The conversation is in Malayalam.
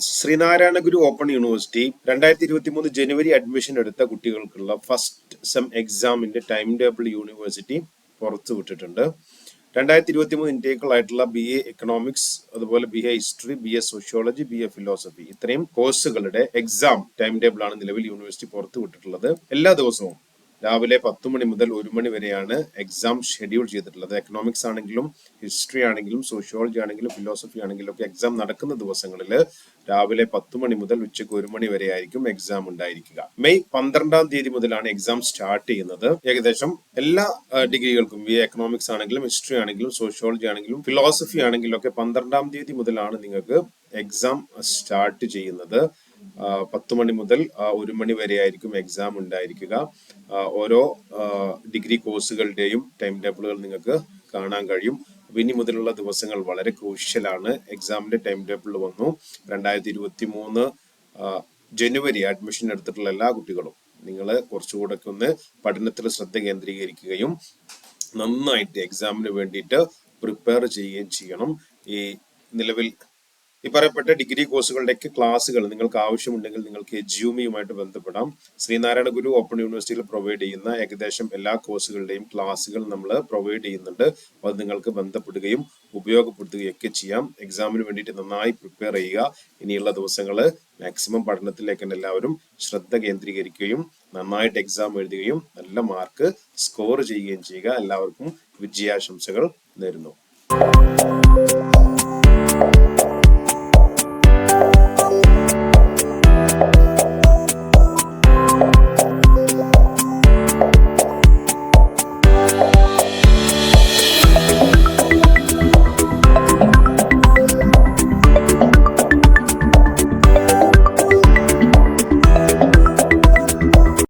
Students Sreenarayana Guru open university രണ്ടായിരത്തി ഇരുപത്തി മൂന്ന് ജനുവരി അഡ്മിഷൻ എടുത്ത കുട്ടികൾക്കുള്ള ഫസ്റ്റ് സെം എക്സാമിന്റെ ടൈം ടേബിൾ യൂണിവേഴ്സിറ്റി പുറത്തു വിട്ടിട്ടുണ്ട്. രണ്ടായിരത്തി ഇരുപത്തി മൂന്ന് ഇന്ത്യക്കളായിട്ടുള്ള ബി എ എക്കണോമിക്സ് അതുപോലെ B A history B A sociology B A philosophy ഇത്രയും കോഴ്സുകളുടെ എക്സാം ടൈം ടേബിൾ ആണ് നിലവിൽ യൂണിവേഴ്സിറ്റി പുറത്തു വിട്ടിട്ടുള്ളത്. എല്ലാ ദിവസവും രാവിലെ പത്ത് മണി മുതൽ ഒരു മണി വരെയാണ് എക്സാം ഷെഡ്യൂൾ ചെയ്തിട്ടുള്ളത്. എക്കണോമിക്സ് ആണെങ്കിലും ഹിസ്റ്ററി ആണെങ്കിലും സോഷ്യോളജി ആണെങ്കിലും ഫിലോസഫി ആണെങ്കിലും ഒക്കെ എക്സാം നടക്കുന്ന ദിവസങ്ങളിൽ രാവിലെ പത്ത് മണി മുതൽ ഉച്ചയ്ക്ക് ഒരു മണി വരെ ആയിരിക്കും എക്സാം ഉണ്ടായിരിക്കുക. മെയ് പന്ത്രണ്ടാം തീയതി മുതലാണ് എക്സാം സ്റ്റാർട്ട് ചെയ്യുന്നത്. ഏകദേശം എല്ലാ ഡിഗ്രികൾക്കും ബി എക്കണോമിക്സ് ആണെങ്കിലും ഹിസ്റ്ററി ആണെങ്കിലും സോഷ്യോളജി ആണെങ്കിലും ഫിലോസഫി ആണെങ്കിലും ഒക്കെ പന്ത്രണ്ടാം തീയതി മുതലാണ് നിങ്ങൾക്ക് എക്സാം സ്റ്റാർട്ട് ചെയ്യുന്നത്. പത്ത് മണി മുതൽ ഒരു മണി വരെ ആയിരിക്കും എക്സാം ഉണ്ടായിരിക്കുക ഓരോ ഡിഗ്രി കോഴ്സുകളുടെയും ടൈം ടേബിളുകൾ നിങ്ങൾക്ക് കാണാൻ കഴിയും. ഇനി മുതലുള്ള ദിവസങ്ങൾ വളരെ ക്രൂഷ്യലാണ് എക്സാമിന്റെ ടൈം ടേബിൾ വന്നു. രണ്ടായിരത്തി ഇരുപത്തി മൂന്ന് ജനുവരി അഡ്മിഷൻ എടുത്തിട്ടുള്ള എല്ലാ കുട്ടികളും നിങ്ങൾ കുറച്ചുകൂടെ ഒന്ന് പഠനത്തിൽ ശ്രദ്ധ കേന്ദ്രീകരിക്കുകയും നന്നായിട്ട് എക്സാമിന് വേണ്ടിയിട്ട് പ്രിപ്പയർ ചെയ്യുകയും ചെയ്യണം. ഈ നിലവിൽ ഈ പറയപ്പെട്ട ഡിഗ്രി കോഴ്സുകളുടെയൊക്കെ ക്ലാസ്സുകൾ നിങ്ങൾക്ക് ആവശ്യമുണ്ടെങ്കിൽ നിങ്ങൾക്ക് എജ്യൂമിയുമായിട്ട് ബന്ധപ്പെടാം. ശ്രീനാരായണ ഗുരു ഓപ്പൺ യൂണിവേഴ്സിറ്റിയിൽ പ്രൊവൈഡ് ചെയ്യുന്ന ഏകദേശം എല്ലാ കോഴ്സുകളുടെയും ക്ലാസ്സുകൾ നമ്മൾ പ്രൊവൈഡ് ചെയ്യുന്നുണ്ട്. അത് നിങ്ങൾക്ക് ബന്ധപ്പെടുകയും ഉപയോഗപ്പെടുത്തുകയൊക്കെ ചെയ്യാം. എക്സാമിന് വേണ്ടിയിട്ട് നന്നായി പ്രിപ്പയർ ചെയ്യുക. ഇനിയുള്ള ദിവസങ്ങൾ മാക്സിമം പഠനത്തിലേക്ക് തന്നെ എല്ലാവരും ശ്രദ്ധ കേന്ദ്രീകരിക്കുകയും നന്നായിട്ട് എക്സാം എഴുതുകയും നല്ല മാർക്ക് സ്കോർ ചെയ്യുകയും ചെയ്യുക. എല്ലാവർക്കും വിജയാശംസകൾ നേരുന്നു.